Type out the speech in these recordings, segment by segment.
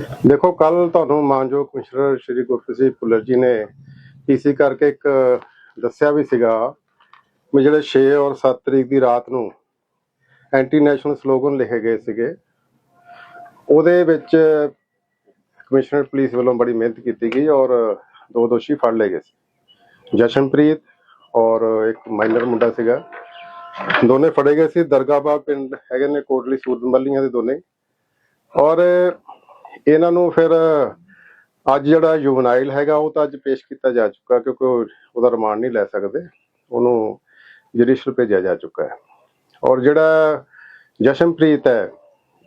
ਦੇਖੋ ਕੱਲ ਤੁਹਾਨੂੰ ਮਾਨਯੋਗ ਕਮਿਸ਼ਨਰ ਸ਼੍ਰੀ ਗੁਰਪ੍ਰੀਤ ਸਿੰਘ ਭੁੱਲਰ ਜੀ ਨੇ ਪੀਸੀ ਕਰਕੇ ਇੱਕ ਦੱਸਿਆ ਵੀ ਸੀਗਾ ਵੀ ਜਿਹੜੇ 6 ਔਰ 7 ਤਰੀਕ ਦੀ ਰਾਤ ਨੂੰ ਐਂਟੀ ਨੈਸ਼ਨਲ ਸਲੋਗਨ ਲਿਖੇ ਗਏ ਸੀਗੇ। ਉਹਦੇ ਵਿੱਚ ਕਮਿਸ਼ਨਰ ਪੁਲਿਸ ਵੱਲੋਂ ਬੜੀ ਮਿਹਨਤ ਕੀਤੀ ਗਈ ਔਰ ਦੋ ਦੋਸ਼ੀ ਫੜ ਲਏ ਗਏ ਸੀ। ਜਸ਼ਨਪ੍ਰੀਤ ਔਰ ਇੱਕ ਮਾਈਨਰ ਮੁੰਡਾ ਸੀਗਾ। ਦੋਨੇ ਫੜੇ ਗਏ ਸੀ। ਦਰਗਾਹਬਾਗ ਪਿੰਡ ਹੈਗੇ ਨੇ, ਕੋਟਲੀ ਸੂਰਜਮੱਲੀਆਂ ਦੇ ਦੋਨੇ। ਔਰ ਇਹਨਾਂ ਨੂੰ ਫਿਰ, ਅੱਜ ਜਿਹੜਾ ਜੁਵਨਾਈਲ ਹੈਗਾ ਉਹ ਤਾਂ ਅੱਜ ਪੇਸ਼ ਕੀਤਾ ਜਾ ਚੁੱਕਾ ਕਿਉਂਕਿ ਉਹਦਾ ਰਿਮਾਂਡ ਨਹੀਂ ਲੈ ਸਕਦੇ। ਉਹਨੂੰ ਜੁਡੀਸ਼ਲ ਭੇਜਿਆ ਜਾ ਚੁੱਕਾ ਹੈ। ਔਰ ਜਿਹੜਾ ਜਸ਼ਨਪ੍ਰੀਤ ਹੈ,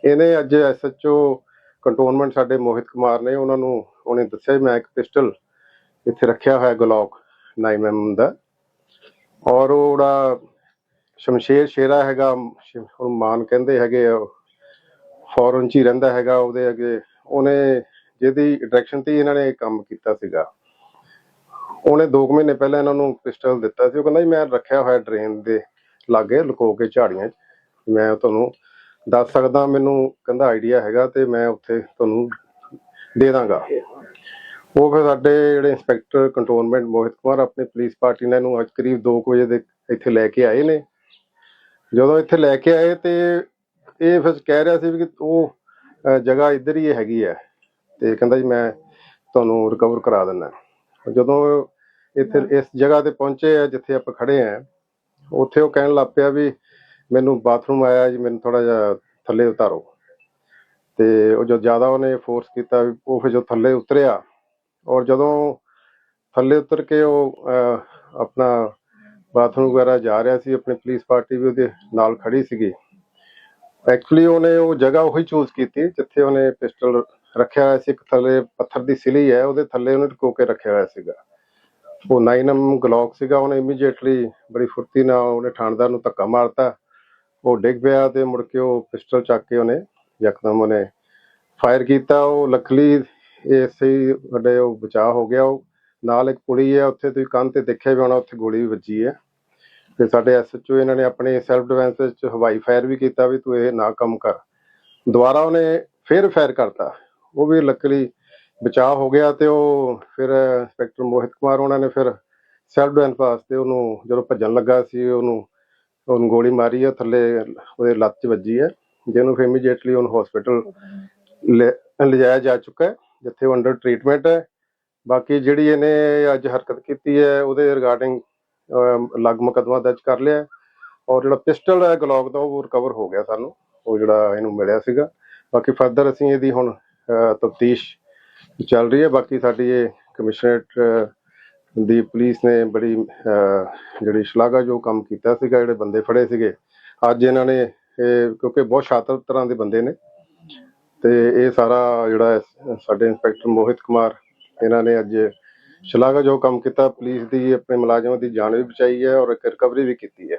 ਇਹਨੇ ਅੱਜ ਐਸਐਚਓ ਕੰਟੋਨਮੈਂਟ ਸਾਡੇ ਮੋਹਿਤ ਕੁਮਾਰ ਨੇ, ਉਹਨਾਂ ਨੂੰ, ਉਹਨੇ ਦੱਸਿਆ ਮੈਂ ਇੱਕ ਪਿਸਟਲ ਇੱਥੇ ਰੱਖਿਆ ਹੋਇਆ ਗਲੋਕ 9mm ਦਾ। ਔਰ ਉਹ ਸ਼ਮਸ਼ੇਰ ਸ਼ੇਰਾ ਹੈਗਾ ਹੁਣ ਮਾਨ ਕਹਿੰਦੇ ਹੈਗੇ ਆ, ਫੋਰਨ ਚ ਹੀ ਰਹਿੰਦਾ ਹੈਗਾ, ਉਹਦੇ ਅੱਗੇ ਉਹਨੇ ਜਿਹਦੀ ਡਾਇਰੈਕਸ਼ਨ ਤੇ ਇਹਨਾਂ ਨੇ ਕੰਮ ਕੀਤਾ ਸੀਗਾ। ਉਹਨੇ 2 ਮਹੀਨੇ ਪਹਿਲਾਂ ਇਹਨਾਂ ਨੂੰ ਪਿਸਟਲ ਦਿੱਤਾ ਸੀ। ਉਹ ਕਹਿੰਦਾ ਜੀ, ਮੈਂ ਰੱਖਿਆ ਹੋਇਆ ਡਰੇਨ ਦੇ ਲਾਗੇ ਲੁਕੋ ਕੇ ਝਾੜੀਆਂ 'ਚ। ਮੈਂ ਤੁਹਾਨੂੰ ਦੱਸ ਸਕਦਾ, ਮੈਨੂੰ ਕਹਿੰਦਾ ਆਈਡੀਆ ਹੈਗਾ ਤੇ ਮੈਂ ਉੱਥੇ ਤੁਹਾਨੂੰ ਦੇ ਦਾਂਗਾ। ਉਹ ਫਿਰ ਸਾਡੇ ਜਿਹੜੇ ਇੰਸਪੈਕਟਰ ਕੰਟਰੋਲਮੈਂਟ ਮੋਹਿਤ ਕੁਮਾਰ ਆਪਣੀ ਪੁਲਿਸ ਪਾਰਟੀ ਨੇ ਇਹਨੂੰ ਅੱਜ ਕਰੀਬ 2 ਵਜੇ ਦੇ ਇੱਥੇ ਲੈ ਕੇ ਆਏ ਨੇ। ਜਦੋਂ ਇੱਥੇ ਲੈ ਕੇ ਆਏ ਤੇ ਇਹ ਫਿਰ ਕਹਿ ਰਿਹਾ ਸੀ ਕਿ ਉਹ ਜਗ੍ਹਾ ਇੱਧਰ ਹੀ ਹੈਗੀ ਹੈ ਤੇ ਕਹਿੰਦਾ ਜੀ ਮੈਂ ਤੁਹਾਨੂੰ ਰਿਕਵਰ ਕਰਾ ਦਿੰਦਾ। ਜਦੋਂ ਇੱਥੇ ਇਸ ਜਗ੍ਹਾ ਤੇ ਪਹੁੰਚੇ ਆ ਜਿੱਥੇ ਆਪਾਂ ਖੜੇ ਆ ਉੱਥੇ ਉਹ ਕਹਿਣ ਲੱਗ ਪਿਆ ਵੀ ਮੈਨੂੰ ਬਾਥਰੂਮ ਆਇਆ ਜੀ ਮੈਨੂੰ ਥੋੜਾ ਜਿਹਾ ਥੱਲੇ ਉਤਾਰੋ। ਤੇ ਉਹ ਜੋ ਜ਼ਿਆਦਾ ਉਹਨੇ ਫੋਰਸ ਕੀਤਾ ਉਹ ਫਿਰ ਜੋ ਥੱਲੇ ਉਤਰਿਆ ਔਰ ਜਦੋਂ ਥੱਲੇ ਉਤਰ ਕੇ ਉਹ ਆਪਣਾ ਬਾਥਰੂਮ ਵਗੈਰਾ ਜਾ ਰਿਹਾ ਸੀ ਆਪਣੀ ਪੁਲਿਸ ਪਾਰਟੀ ਵੀ ਉਹਦੇ ਨਾਲ ਖੜੀ ਸੀਗੀ ਐਕਚੁਅਲੀ ਉਹਨੇ ਉਹ ਜਗ੍ਹਾ ਉਹੀ ਚੂਜ਼ ਕੀਤੀ, ਜਿੱਥੇ ਉਹਨੇ ਪਿਸਟਲ ਰੱਖਿਆ ਹੋਇਆ ਸੀ, ਇੱਕ ਥੱਲੇ ਪੱਥਰ ਦੀ ਸਿਲੀ ਹੈ, ਉਹਦੇ ਥੱਲੇ ਉਹਨੇ ਟਕੋ ਕੇ ਰੱਖਿਆ ਹੋਇਆ ਸੀਗਾ। ਉਹ 9mm ਗਲੌਕ ਸੀਗਾ, ਉਹਨੇ ਇਮੀਡੀਏਟਲੀ ਬੜੀ ਫੁਰਤੀ ਨਾਲ ਉਹਨੇ ਥਾਣਦਾਰ ਨੂੰ ਧੱਕਾ ਮਾਰਤਾ। ਉਹ ਡਿੱਗ ਪਿਆ ਤੇ ਮੁੜ ਕੇ ਉਹ ਪਿਸਟਲ ਚੱਕ ਕੇ ਉਹਨੇ ਯਕਦਮ ਉਹਨੇ ਫਾਇਰ ਕੀਤਾ। ਉਹ ਲੱਕਲੀ ਇਸੇ ਹੀ ਵੱਡੇ ਉਹ ਬਚਾਅ ਹੋ ਗਿਆ। ਉਹ ਨਾਲ ਇੱਕ ਕੁੜੀ ਹੈ, ਉੱਥੇ ਤੁਸੀਂ ਕੰਨ ਤੇ ਦੇਖਿਆ ਵੀ ਹੋਣਾ, ਉੱਥੇ ਗੋਲੀ ਵੀ ਵੱਜੀ ਹੈ। ਤੇ ਸਾਡੇ ਐਸਐਚਓ ਇਹਨਾਂ ਨੇ ਆਪਣੇ ਸੈਲਫ ਡਿਫੈਂਸ ਵਿੱਚ ਹਵਾਈ ਫਾਇਰ ਵੀ ਕੀਤਾ ਵੀ ਤੂੰ ਇਹ ਨਾ ਕੰਮ ਕਰ। ਦੁਬਾਰਾ ਉਹਨੇ ਫਿਰ ਫਾਇਰ ਕਰਤਾ। ਉਹ ਵੀ ਲੱਕਲੀ ਬਚਾਅ ਹੋ ਗਿਆ ਤੇ ਉਹ ਫਿਰ ਇੰਸਪੈਕਟਰ ਮੋਹਿਤ ਕੁਮਾਰ ਉਹਨਾਂ ਨੇ ਫਿਰ ਸੈਲਫ ਡਿਫੈਂਸ ਵਾਸਤੇ ਉਹਨੂੰ ਜਦੋਂ ਭੱਜਣ ਲੱਗਾ ਸੀ, ਉਹਨੂੰ ਉਹਨੂੰ ਗੋਲੀ ਮਾਰੀ ਹੈ ਥੱਲੇ ਉਹਦੇ ਲੱਤ 'ਚ ਵੱਜੀ ਹੈ ਜਿਹਨੂੰ ਫਿਰ ਇਮੀਡੀਏਟਲੀ ਉਹਨੂੰ ਹਸਪੀਟਲ ਲਿਜਾਇਆ ਜਾ ਚੁੱਕਾ ਹੈ, ਜਿੱਥੇ ਉਹ ਅੰਡਰ ਟ੍ਰੀਟਮੈਂਟ ਹੈ। ਬਾਕੀ ਜਿਹੜੀ ਇਹਨੇ ਅੱਜ ਹਰਕਤ ਕੀਤੀ ਹੈ, ਉਹਦੇ ਰਿਗਾਰਡਿੰਗ ਲੱਗ ਮੁਕੱਦਮਾ ਦਰਜ ਕਰ ਲਿਆ ਔਰ ਜਿਹੜਾ ਪਿਸਟਲ ਹੈ ਗਲੌਕ ਦਾ, ਉਹ ਰਿਕਵਰ ਹੋ ਗਿਆ ਸਾਨੂੰ। ਉਹ ਜਿਹੜਾ ਇਹਨੂੰ ਮਿਲਿਆ ਸੀਗਾ। ਬਾਕੀ ਫਰਦਰ ਅਸੀਂ ਇਹਦੀ ਹੁਣ ਤਫਤੀਸ਼ ਚੱਲ ਰਹੀ ਹੈ। ਬਾਕੀ ਸਾਡੀ ਇਹ ਕਮਿਸ਼ਨਰੇਟ ਦੀ ਪੁਲਿਸ ਨੇ ਬੜੀ ਜਿਹੜੀ ਸ਼ਲਾਘਾਯੋਗ ਕੰਮ ਕੀਤਾ ਸੀਗਾ, ਜਿਹੜੇ ਬੰਦੇ ਫੜੇ ਸੀਗੇ। ਅੱਜ ਇਹਨਾਂ ਨੇ ਇਹ, ਕਿਉਂਕਿ ਬਹੁਤ ਸ਼ਾਤਰ ਤਰ੍ਹਾਂ ਦੇ ਬੰਦੇ ਨੇ। ਤੇ ਇਹ ਸਾਰਾ ਜਿਹੜਾ ਸਾਡੇ ਇੰਸਪੈਕਟਰ ਮੋਹਿਤ ਕੁਮਾਰ, ਇਹਨਾਂ ਨੇ ਅੱਜ ਸ਼ਲਾਘਾ ਜੋ ਕੰਮ ਕੀਤਾ, ਪੁਲਿਸ ਦੀ, ਆਪਣੇ ਮੁਲਾਜ਼ਮਾਂ ਦੀ ਜਾਨ ਵੀ ਬਚਾਈ ਹੈ ਔਰ ਇੱਕ ਰਿਕਵਰੀ ਵੀ ਕੀਤੀ ਹੈ।